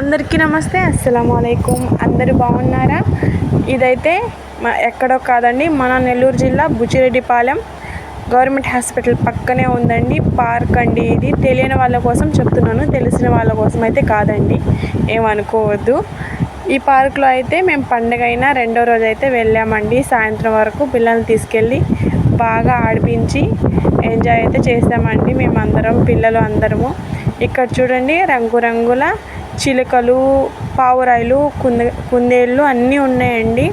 అందరికీ నమస్తే అస్సలం అయికం అందరూ బాగున్నారా? ఇదైతే మా ఎక్కడో కాదండి మన నెల్లూరు జిల్లా బుచ్చిరెడ్డిపాలెం గవర్నమెంట్ హాస్పిటల్ పక్కనే ఉందండి. పార్క్ అండి ఇది. తెలియని వాళ్ళ కోసం చెప్తున్నాను. తెలిసిన వాళ్ళ కోసం అయితే కాదండి. ఏమనుకోవద్దు. ఈ పార్క్లో అయితే మేము పండగ అయినా రెండో రోజు అయితే వెళ్ళామండి. సాయంత్రం వరకు పిల్లల్ని తీసుకెళ్ళి బాగా ఆడిపించి ఎంజాయ్ అయితే చేసామండి. మేమందరం పిల్లలు అందరము. ఇక్కడ చూడండి రంగురంగుల చిలుకలు పావురాయిలు కుందే కుందేళ్ళు అన్నీ ఉన్నాయండి.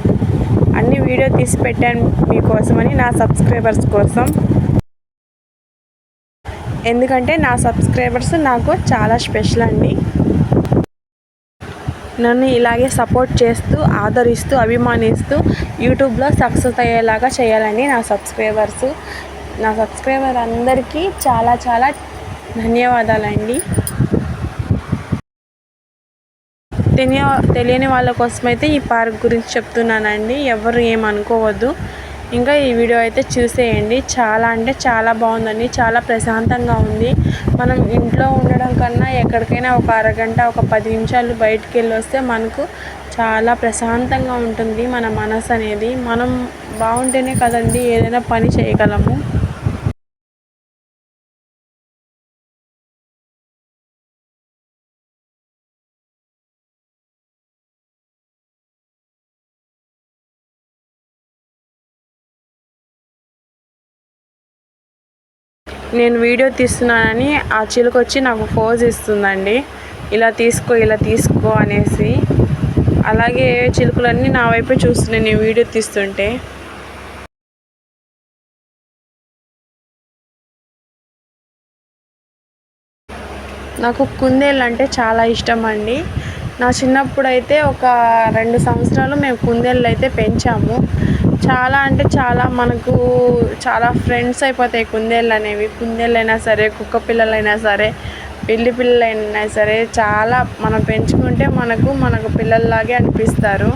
అన్ని వీడియో తీసి పెట్టాను మీకోసమని నా సబ్స్క్రైబర్స్ కోసం. ఎందుకంటే నా సబ్స్క్రైబర్స్ నాకు చాలా స్పెషల్ అండి. నన్ను ఇలాగే సపోర్ట్ చేస్తూ ఆదరిస్తూ అభిమానిస్తూ యూట్యూబ్లో సక్సెస్ అయ్యేలాగా చేయాలండి నా సబ్స్క్రైబర్స్. నా సబ్స్క్రైబర్ అందరికీ చాలా చాలా ధన్యవాదాలండి. తెలియ తెలియని వాళ్ళ కోసం అయితే ఈ పార్క్ గురించి చెప్తున్నానండి. ఎవరు ఏమనుకోవద్దు ఇంకా ఈ వీడియో అయితే చూసేయండి. చాలా అంటే చాలా బాగుందండి. చాలా ప్రశాంతంగా ఉంది. మనం ఇంట్లో ఉండడం కన్నా ఎక్కడికైనా ఒక అరగంట ఒక పది నిమిషాలు బయటికి వెళ్ళి వస్తే మనకు చాలా ప్రశాంతంగా ఉంటుంది మన మనసు అనేది. మనం బాగుంటేనే కదండి ఏదైనా పని చేయగలము. నేను వీడియో తీస్తున్నానని ఆ చిలుక వచ్చి నాకు ఫోజ్ ఇస్తుందండి. ఇలా తీసుకో ఇలా తీసుకో అనేసి. అలాగే చిలుకలన్నీ నా వైపే చూస్తున్నాయి నేను వీడియో తీస్తుంటే. నాకు కుందేళ్ళు అంటే చాలా ఇష్టం అండి. నా చిన్నప్పుడు అయితే ఒక రెండు సంవత్సరాలు మేము కుందేళ్ళు అయితే పెంచాము. చాలా అంటే చాలా మనకు చాలా ఫ్రెండ్స్ అయిపోతాయి కుందేళ్ళు అనేవి. కుందేళ్ళు అయినా సరే కుక్క పిల్లలైనా సరే పిల్లి పిల్లలైనా సరే చాలా మనం పెంచుకుంటే మనకు మనకు పిల్లల్లాగే అనిపిస్తారు.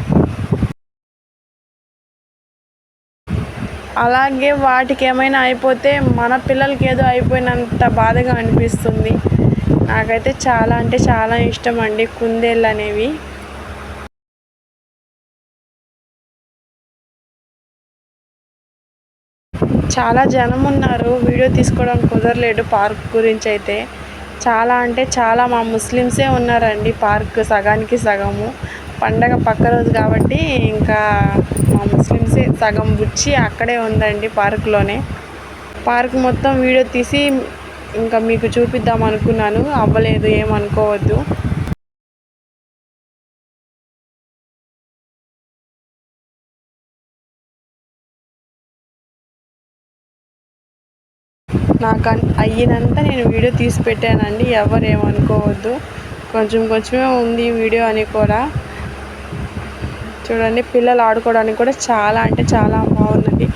అలాగే వాటికి ఏమైనా అయిపోతే మన పిల్లలకి ఏదో అయిపోయినంత బాధగా అనిపిస్తుంది. నాకైతే చాలా అంటే చాలా ఇష్టం అండి కుందేళ్ళు అనేవి. చాలా జనం ఉన్నారు వీడియో తీసుకోవడం కుదరలేదు పార్క్ గురించి అయితే. చాలా అంటే చాలా మా ముస్లిమ్సే ఉన్నారండి పార్క్ సగానికి సగము. పండగ పక్క రోజు కాబట్టి ఇంకా మా ముస్లిమ్సే సగం బుచ్చి అక్కడే ఉందండి పార్క్లోనే. పార్క్ మొత్తం వీడియో తీసి ఇంకా మీకు చూపిద్దాం అనుకున్నాను. అవ్వలేదు ఏమనుకోవద్దు. నాకు అన్- అయ్యినంత నేను వీడియో తీసి పెట్టానండి. ఎవరు ఏమనుకోవద్దు. కొంచెం కొంచెమే ఉంది వీడియో అని కూడా. చూడండి పిల్లలు ఆడుకోవడానికి కూడా చాలా అంటే చాలా బాగుందండి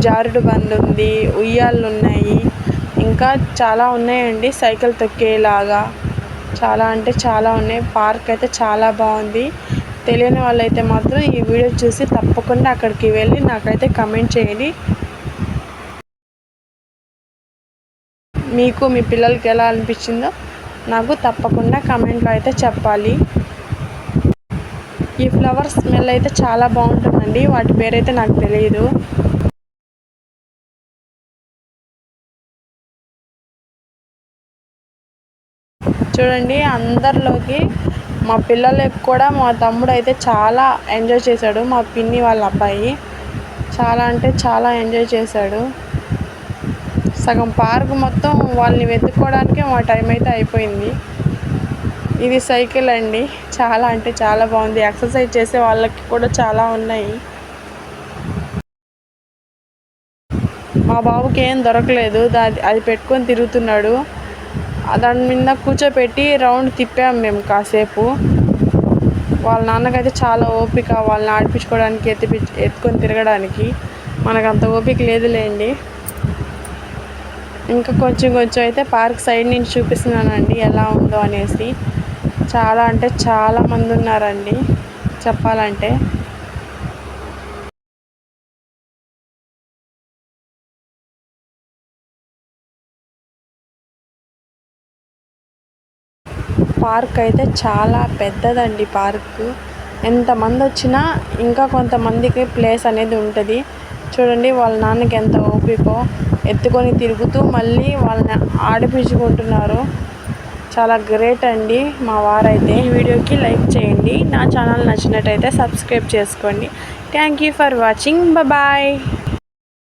జారుడు బండ్లు ఉంది ఉయ్యాళ్ళు ఉన్నాయి ఇంకా చాలా ఉన్నాయండి సైకిల్ తొక్కేలాగా. చాలా అంటే చాలా ఉన్నాయి. పార్క్ అయితే చాలా బాగుంది. తెలియని వాళ్ళైతే మాత్రం ఈ వీడియో చూసి తప్పకుండా అక్కడికి వెళ్ళి నాకైతే కమెంట్ చేయండి. మీకు మీ పిల్లలకి ఎలా అనిపించిందో నాకు తప్పకుండా కమెంట్లో అయితే చెప్పాలి. ఈ ఫ్లవర్ స్మెల్ అయితే చాలా బాగుంటుందండి. వాటి పేరైతే నాకు తెలియదు చూడండి అందరిలోకి మా పిల్లలకి కూడా మా తమ్ముడు అయితే చాలా ఎంజాయ్ చేశాడు మా పిన్ని వాళ్ళ అబ్బాయి. చాలా అంటే చాలా ఎంజాయ్ చేశాడు. సగం పార్క్ మొత్తం వాళ్ళని వెతుక్కోవడానికే మా టైం అయితే అయిపోయింది. ఇది సైకిల్ అండి. చాలా అంటే చాలా బాగుంది. ఎక్సర్సైజ్ చేసే వాళ్ళకి కూడా చాలా ఉన్నాయి. మా బాబుకి ఏం దొరకలేదు. దా అది పెట్టుకొని తిరుగుతున్నాడు. దాని మీద కూర్చోపెట్టి రౌండ్ తిప్పాం మేము కాసేపు. వాళ్ళ నాన్నకైతే చాలా ఓపిక వాళ్ళని ఆడిపించుకోవడానికి ఎత్తిపి ఎత్తుకొని తిరగడానికి. మనకు అంత ఓపిక లేదులేండి. ఇంకా కొంచెం కొంచెం అయితే పార్క్ సైడ్ నుంచి చూపిస్తున్నానండి ఎలా ఉందో అనేసి. చాలా అంటే చాలా మంది ఉన్నారండి చెప్పాలంటే. పార్క్ అయితే చాలా పెద్దదండి పార్క్. ఎంతమంది వచ్చినా ఇంకా కొంతమందికి ప్లేస్ అనేది ఉంటుంది. చూడండి వాళ్ళ నాన్నకి ఎంత ఓపికో ఎత్తుకొని తిరుగుతూ మళ్ళీ వాళ్ళని ఆడిపించుకుంటున్నారు. చాలా గ్రేట్ అండి మా వారైతే. ఈ వీడియోకి లైక్ చేయండి. నా ఛానల్ నచ్చినట్టయితే సబ్స్క్రైబ్ చేసుకోండి. Thank you for watching. Bye